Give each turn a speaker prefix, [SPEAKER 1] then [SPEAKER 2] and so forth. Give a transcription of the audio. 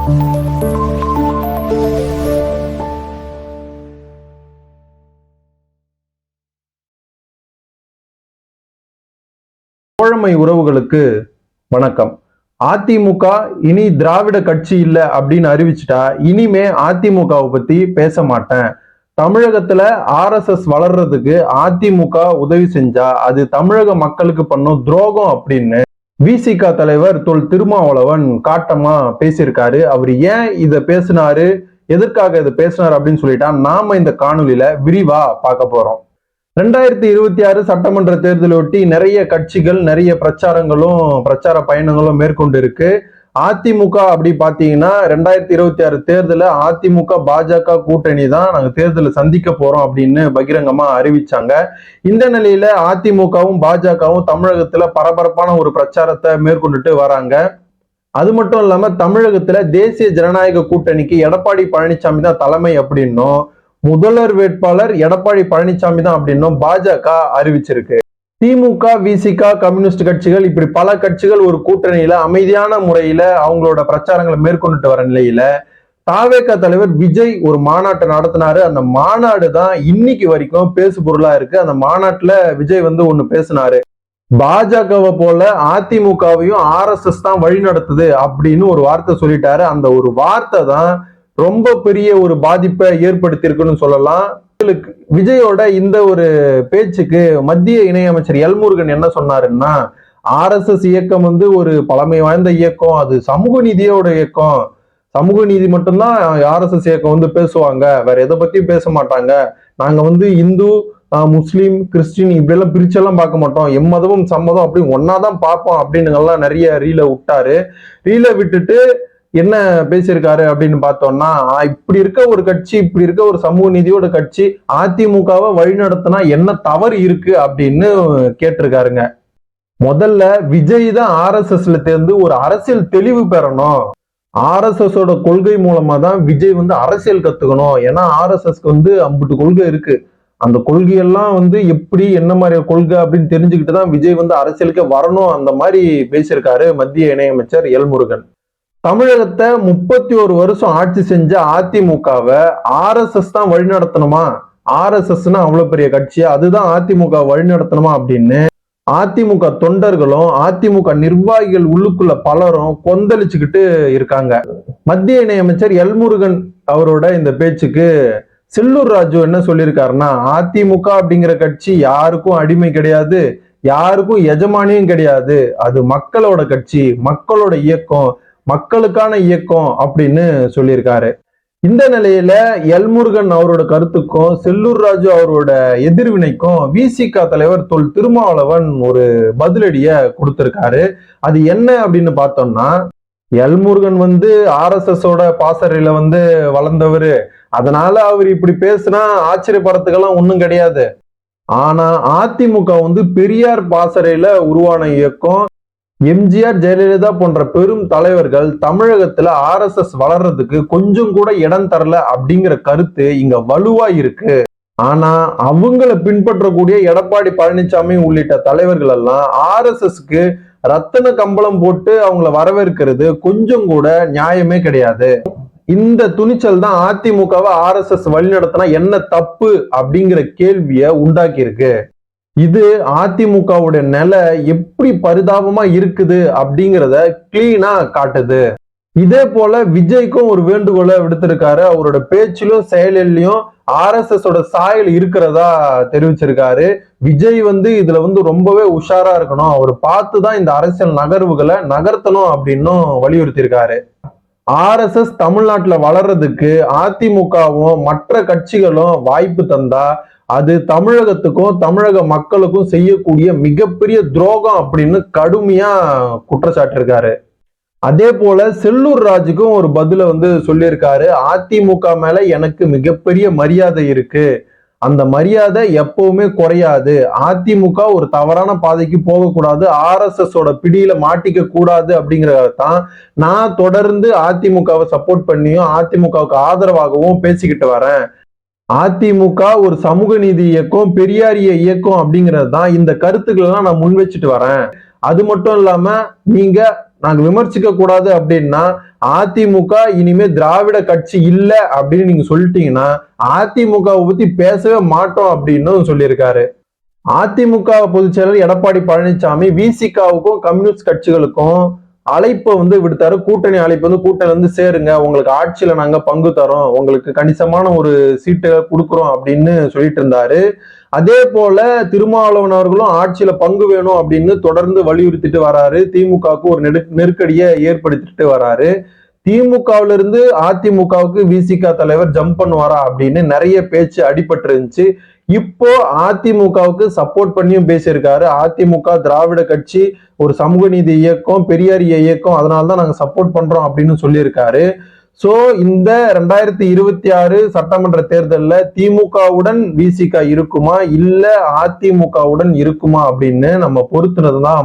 [SPEAKER 1] தோழமை உறவுகளுக்கு வணக்கம். அதிமுக இனி திராவிட கட்சி இல்ல அப்படின்னு அறிவிச்சிட்டா இனிமே அதிமுகவை பத்தி பேச மாட்டேன். தமிழகத்துல ஆர்எஸ்எஸ் வளர்றதுக்கு அதிமுக உதவி செஞ்சா அது தமிழக மக்களுக்கு பண்ணும் துரோகம் அப்படின்னு விசிக தலைவர் தொல் திருமாவளவன் காட்டமா பேசியிருக்காரு. அவர் ஏன் இதை பேசினாரு? எதற்காக இதை பேசினார் அப்படின்னு சொல்லிட்டா நாம இந்த காணொலியில விரிவா பார்க்க போறோம். ரெண்டாயிரத்தி இருபத்தி ஆறு சட்டமன்ற தேர்தலையொட்டி நிறைய கட்சிகள் நிறைய பிரச்சாரங்களும் பிரச்சார பயணங்களும் மேற்கொண்டு இருக்கு அதிமுக அப்படி பார்த்தீங்கன்னா ரெண்டாயிரத்தி இருபத்தி ஆறு தேர்தலில் அதிமுக பாஜக கூட்டணி தான் நாங்கள் தேர்தலை சந்திக்க போகிறோம் அப்படின்னு பகிரங்கமாக அறிவிச்சாங்க. இந்த நிலையில் அதிமுகவும் பாஜகவும் தமிழகத்தில் பரபரப்பான ஒரு பிரச்சாரத்தை மேற்கொண்டுட்டு வராங்க. அது மட்டும் இல்லாமல் தமிழகத்தில் தேசிய ஜனநாயக கூட்டணிக்கு எடப்பாடி பழனிசாமி தான் தலைமை அப்படின்னும் முதல்வர் வேட்பாளர் எடப்பாடி பழனிசாமி தான் அப்படின்னும் பாஜக அறிவிச்சிருக்கு. திமுக விசிக கம்யூனிஸ்ட் கட்சிகள் இப்படி பல கட்சிகள் ஒரு கூட்டணியில அமைதியான முறையில அவங்களோட பிரச்சாரங்களை மேற்கொண்டுட்டு வர நிலையில தாவேக தலைவர் விஜய் ஒரு மாநாட்டை நடத்தினாரு. அந்த மாநாடு தான் இன்னைக்கு வரைக்கும் பேசு பொருளா இருக்கு. அந்த மாநாட்டுல விஜய் வந்து ஒண்ணு பேசினாரு. பாஜகவை போல அதிமுகவையும் ஆர்எஸ்எஸ் தான் வழி நடத்துது அப்படின்னு ஒரு வார்த்தை சொல்லிட்டாரு. அந்த ஒரு வார்த்தை தான் ரொம்ப பெரிய ஒரு பாதிப்பை ஏற்படுத்தியிருக்குன்னு சொல்லலாம். விஜயோட இந்த ஒரு பேச்சுக்கு மத்திய இணையமைச்சர் எல்முருகன் என்ன சொன்னாருன்னா ஆர்எஸ்எஸ் இயக்கம் வந்து ஒரு பழமை வாய்ந்த இயக்கம் அது சமூக நீதியோட இயக்கம். சமூக நீதி மட்டும்தான் ஆர்எஸ்எஸ் இயக்கம் வந்து பேசுவாங்க. வேற எதை பத்தியும் பேச மாட்டாங்க. நாங்க வந்து இந்து முஸ்லீம் கிறிஸ்டின் இப்படி எல்லாம் பிரிச்செல்லாம் பார்க்க மாட்டோம். எம்மதமும் சம்மதம் அப்படி ஒன்னாதான் பார்ப்போம் அப்படின்னு எல்லாம் நிறைய ரீல விட்டாரு. ரீல விட்டுட்டு என்ன பேசியிருக்காரு அப்படின்னு பார்த்தோம்னா இப்படி இருக்க ஒரு கட்சி இப்படி இருக்க ஒரு சமூக நீதியோட கட்சி அதிமுகவை வழிநடத்தினா என்ன தவறு இருக்கு அப்படின்னு கேட்டிருக்காருங்க. முதல்ல விஜய் தான் ஆர்எஸ்எஸ்ல தேர்ந்து ஒரு அரசியல் தெளிவு பெறணும். ஆர்எஸ்எஸோட கொள்கை மூலமா தான் விஜய் வந்து அரசியல் கத்துக்கணும். ஏன்னா ஆர்எஸ்எஸ்க்கு வந்து அம்பிட்டு கொள்கை இருக்கு. அந்த கொள்கையெல்லாம் வந்து எப்படி என்ன மாதிரி கொள்கை அப்படின்னு தெரிஞ்சுக்கிட்டு தான் விஜய் வந்து அரசியலுக்கு வரணும் அந்த மாதிரி பேசியிருக்காரு மத்திய இணையமைச்சர் எல்முருகன் தமிழகத்தை முப்பத்தி ஒரு வருஷம் ஆட்சி செஞ்ச அதிமுகவை ஆர்எஸ்எஸ் தான் வழிநடத்தணுமா? ஆர்எஸ்எஸ்னா அவ்வளவு பெரிய கட்சி அதுதான் அதிமுக வழிநடத்தணுமா அப்படின்னு அதிமுக தொண்டர்களும் அதிமுக நிர்வாகிகள் உள்ளுக்குள்ள பலரும் கொந்தளிச்சுக்கிட்டு இருக்காங்க. மத்திய இணையமைச்சர் எல்முருகன் அவரோட இந்த பேச்சுக்கு செல்லூர் ராஜு என்ன சொல்லியிருக்காருன்னா அதிமுக அப்படிங்கிற கட்சி யாருக்கும் அடிமை கிடையாது யாருக்கும் எஜமானியும் கிடையாது. அது மக்களோட கட்சி மக்களோட இயக்கம் மக்களுக்கான இயக்கம் அப்படின்னு சொல்லியிருக்காரு. இந்த நிலையில எல்முருகன் அவரோட கருத்துக்கும் செல்லூர் ராஜு அவரோட எதிர்வினைக்கும் விசிக தலைவர் தொல் திருமாவளவன் ஒரு பதிலடிய கொடுத்திருக்காரு. அது என்ன அப்படின்னு பார்த்தோம்னா எல்முருகன் வந்து ஆர் எஸ் எஸ் ஓட பாசறையில வந்து வளர்ந்தவர். அதனால அவர் இப்படி பேசுனா ஆச்சரியப்படுறதுக்கெல்லாம் ஒன்றும் கிடையாது. ஆனா அதிமுக வந்து பெரியார் பாசறையில உருவான இயக்கம் எம்ஜிஆர் ஜெயலலிதா போன்ற பெரும் தலைவர்கள் தமிழகத்துல ஆர் எஸ் எஸ் வளர்றதுக்கு கொஞ்சம் கூட இடம் தரல அப்படிங்கிற கருத்து இங்க வலுவா இருக்கு. ஆனா அவங்கள பின்பற்றக்கூடிய எடப்பாடி பழனிசாமி உள்ளிட்ட தலைவர்கள் எல்லாம் ஆர் எஸ் எஸ்க்கு ரத்தன கம்பளம் போட்டு அவங்கள வரவேற்கிறது கொஞ்சம் கூட நியாயமே கிடையாது. இந்த துணிச்சல் தான் அதிமுகவை ஆர் எஸ் எஸ் வழிநடத்தினா என்ன தப்பு அப்படிங்கிற கேள்விய உண்டாக்கி இருக்கு இது அதிமுகவுடைய நிலை எப்படி பரிதாபமா இருக்குது அப்படிங்கிறத கிளீனா காட்டுது. இதே போல விஜய்க்கும் ஒரு வேண்டுகோளை விடுத்திருக்காரு. அவரோட பேச்சிலும் செயலிலையும் ஆர் எஸ் எஸ் ஓட சாயல் இருக்கிறதா தெரிவிச்சிருக்காரு. விஜய் வந்து இதுல வந்து ரொம்பவே உஷாரா இருக்கணும். அவர் பார்த்து தான் இந்த அரசியல் நகர்வுகளை நகர்த்தணும் அப்படின்னும் வலியுறுத்தியிருக்காரு. ஆர் எஸ் எஸ் தமிழ்நாட்டுல வளர்றதுக்கு அதிமுகவும் மற்ற கட்சிகளும் வாய்ப்பு தந்தா அது தமிழகத்துக்கும் தமிழக மக்களுக்கும் செய்யக்கூடிய மிகப்பெரிய துரோகம் அப்படின்னு கடுமையா குற்றச்சாட்டிருக்காரு. அதே போல செல்லூர் ராஜுக்கும் ஒரு பதில வந்து சொல்லியிருக்காரு. அதிமுக மேல எனக்கு மிகப்பெரிய மரியாதை இருக்கு. அந்த மரியாதை எப்பவுமே குறையாது. அதிமுக ஒரு தவறான பாதைக்கு போகக்கூடாது. ஆர் எஸ் எஸ் ஓட பிடியில மாட்டிக்க கூடாது அப்படிங்கறத தான் நான் தொடர்ந்து அதிமுகவை சப்போர்ட் பண்ணியும் அதிமுகவுக்கு ஆதரவாகவும் பேசிக்கிட்டு வரேன். அதிமுக ஒரு சமூக நீதி இயக்கம் பெரியாரிய இயக்கம் அப்படிங்கிறது தான் இந்த கருத்துக்கள் நான் முன் வச்சுட்டு வரேன். அது மட்டும் இல்லாம நீங்க நாங்க விமர்சிக்க கூடாது அப்படின்னா அதிமுக இனிமே திராவிட கட்சி இல்ல அப்படின்னு நீங்க சொல்லிட்டீங்கன்னா அதிமுகவை பத்தி பேசவே மாட்டோம் அப்படின்னு சொல்லியிருக்காரு. அதிமுக பொதுச்செயலர் எடப்பாடி பழனிசாமி விசிகாவுக்கும் கம்யூனிஸ்ட் கட்சிகளுக்கும் அழைப்பை வந்து விடுத்தாரு. கூட்டணி அழைப்பு வந்து கூட்டணி வந்து சேருங்க. உங்களுக்கு ஆட்சியில நாங்க பங்கு தரோம். உங்களுக்கு கணிசமான ஒரு சீட்டு கொடுக்குறோம் அப்படின்னு சொல்லிட்டு இருந்தாரு. அதே போல திருமாவளவன் அவர்களும் ஆட்சியில பங்கு வேணும் அப்படின்னு தொடர்ந்து வலியுறுத்திட்டு வராரு. திமுகவுக்கு ஒரு நெரு நெருக்கடியை ஏற்படுத்திட்டு வராரு. திமுகவுல இருந்து அதிமுகவுக்கு விசிக தலைவர் ஜம்ப் பண்ணுவாரா அப்படின்னு நிறைய பேச்சு அடிபட்டு இருந்துச்சு இப்போ அதிமுகவுக்கு சப்போர்ட் பண்ணியும் பேசியிருக்காரு. அதிமுக திராவிட கட்சி ஒரு சமூக நீதி இயக்கம் பெரியாரிய இயக்கம் அதனால தான் நாங்க சப்போர்ட் பண்றோம் அப்படின்னு சொல்லியிருக்காரு. சோ இந்த ரெண்டாயிரத்தி இருபத்தி ஆறு சட்டமன்ற தேர்தலில் திமுகவுடன் விசிக இருக்குமா? இல்ல அதிமுகவுடன் இருக்குமா அப்படின்னு நம்ம பொறுத்துனது தான்